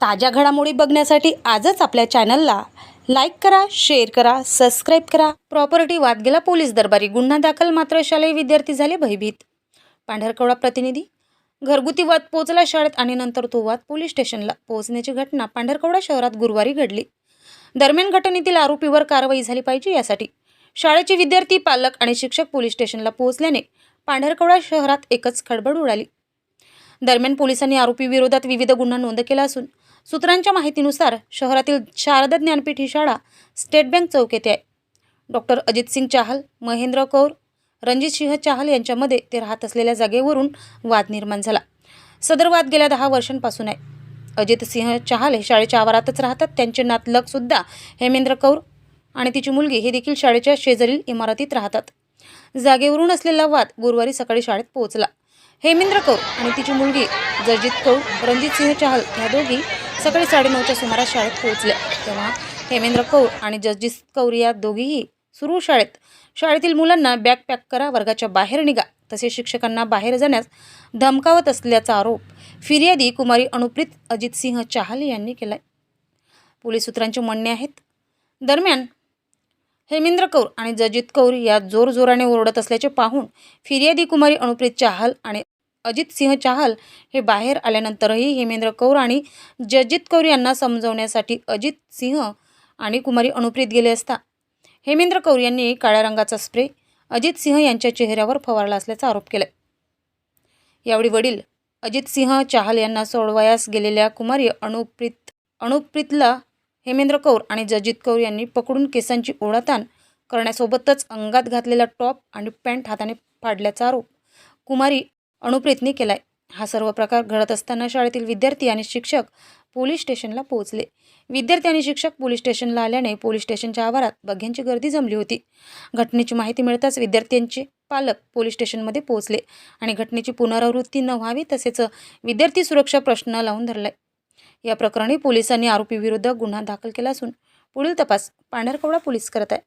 ताज्या घडामोडी बघण्यासाठी आजच आपल्या चॅनलला लाईक करा शेअर करा सबस्क्राईब करा. प्रॉपर्टी वाद गेला पोलीस दरबारी गुन्हा दाखल मात्र शालेय विद्यार्थी झाले भयभीत. पांढरकवडा प्रतिनिधी घरगुती वाद पोचला शाळेत आणि नंतर तो वाद पोलीस स्टेशनला पोहोचण्याची घटना पांढरकवडा शहरात गुरुवारी घडली. दरम्यान घटनेतील आरोपीवर कारवाई झाली पाहिजे यासाठी शाळेचे विद्यार्थी पालक आणि शिक्षक पोलीस स्टेशनला पोहोचल्याने पांढरकवडा शहरात एकच खडबड उडाली. दरम्यान पोलिसांनी आरोपी विरोधात विविध गुन्हा नोंद केला असून सूत्रांच्या माहितीनुसार शहरातील शारदा ज्ञानपीठ ही शाळा स्टेट बँक चौक येथे आहे. डॉक्टर अजित सिंग चाहल महेंद्र कौर रणजित सिंह चाहल यांच्यामध्ये ते राहत असलेल्या जागेवरून वाद निर्माण झाला. सदर वाद गेल्या दहा वर्षांपासून आहे. अजित सिंह चाहल हे शाळेच्या आवारातच राहतात. त्यांचे नातलगसुद्धा हेमेंद्र कौर आणि तिची मुलगी हे देखील शाळेच्या शेजारील इमारतीत राहतात. जागेवरून असलेला वाद गुरुवारी सकाळी शाळेत पोहोचला. हेमेंद्र कौर आणि तिची मुलगी जर्जित कौर रणजित सिंह चाहल ह्या दोघी सकाळी साडेनऊच्या सुमारास शाळेत पोहोचल्या तेव्हा हेमेंद्र कौर आणि जर्जित कौर या दोघीही सुरू शाळेत. शाळेतील मुलांना बॅग पॅक करा वर्गाच्या बाहेर निघा तसेच शिक्षकांना बाहेर जाण्यास धमकावत असल्याचा आरोप फिर्यादी कुमारी अनुप्रीत अजित सिंह चाहल यांनी केला पोलीस सूत्रांचे म्हणणे आहेत दरम्यान हेमेंद्र कौर आणि जजित कौर या जोरजोराने ओरडत असल्याचे पाहून फिर्यादी कुमारी अनुप्रीत चाहल आणि अजित सिंह चाहल हे बाहेर आल्यानंतरही हेमेंद्र कौर आणि जजित कौर यांना समजवण्यासाठी अजित सिंह आणि कुमारी अनुप्रीत गेले असता हेमेंद्र कौर यांनी काळ्या रंगाचा स्प्रे अजित सिंह यांच्या चेहऱ्यावर फवारला असल्याचा आरोप केला यावेळी वडील अजित सिंह चाहल यांना सोडवयास गेलेल्या कुमारी अनुप्रीत अनुप्रीतला हेमेंद्र कौर आणि जजित कौर यांनी पकडून केसांची ओढाताण करण्यासोबतच अंगात घातलेला टॉप आणि पॅन्ट हाताने फाडल्याचा आरोप कुमारी अनुप्रीतने केलाय. हा सर्व प्रकार घडत असताना शाळेतील विद्यार्थी आणि शिक्षक पोलीस स्टेशनला पोहोचले. विद्यार्थी आणि शिक्षक पोलीस स्टेशनला आल्याने पोलीस स्टेशनच्या आवारात बघ्यांची गर्दी जमली होती. घटनेची माहिती मिळताच विद्यार्थ्यांचे पालक पोलीस स्टेशनमध्ये पोहोचले आणि घटनेची पुनरावृत्ती न व्हावी तसेच विद्यार्थी सुरक्षा प्रश्न लावून धरलाय. या प्रकरणी पोलिसांनी आरोपीविरुद्ध गुन्हा दाखल केला असून पुढील तपास पांढरकवडा पोलीस करत आहे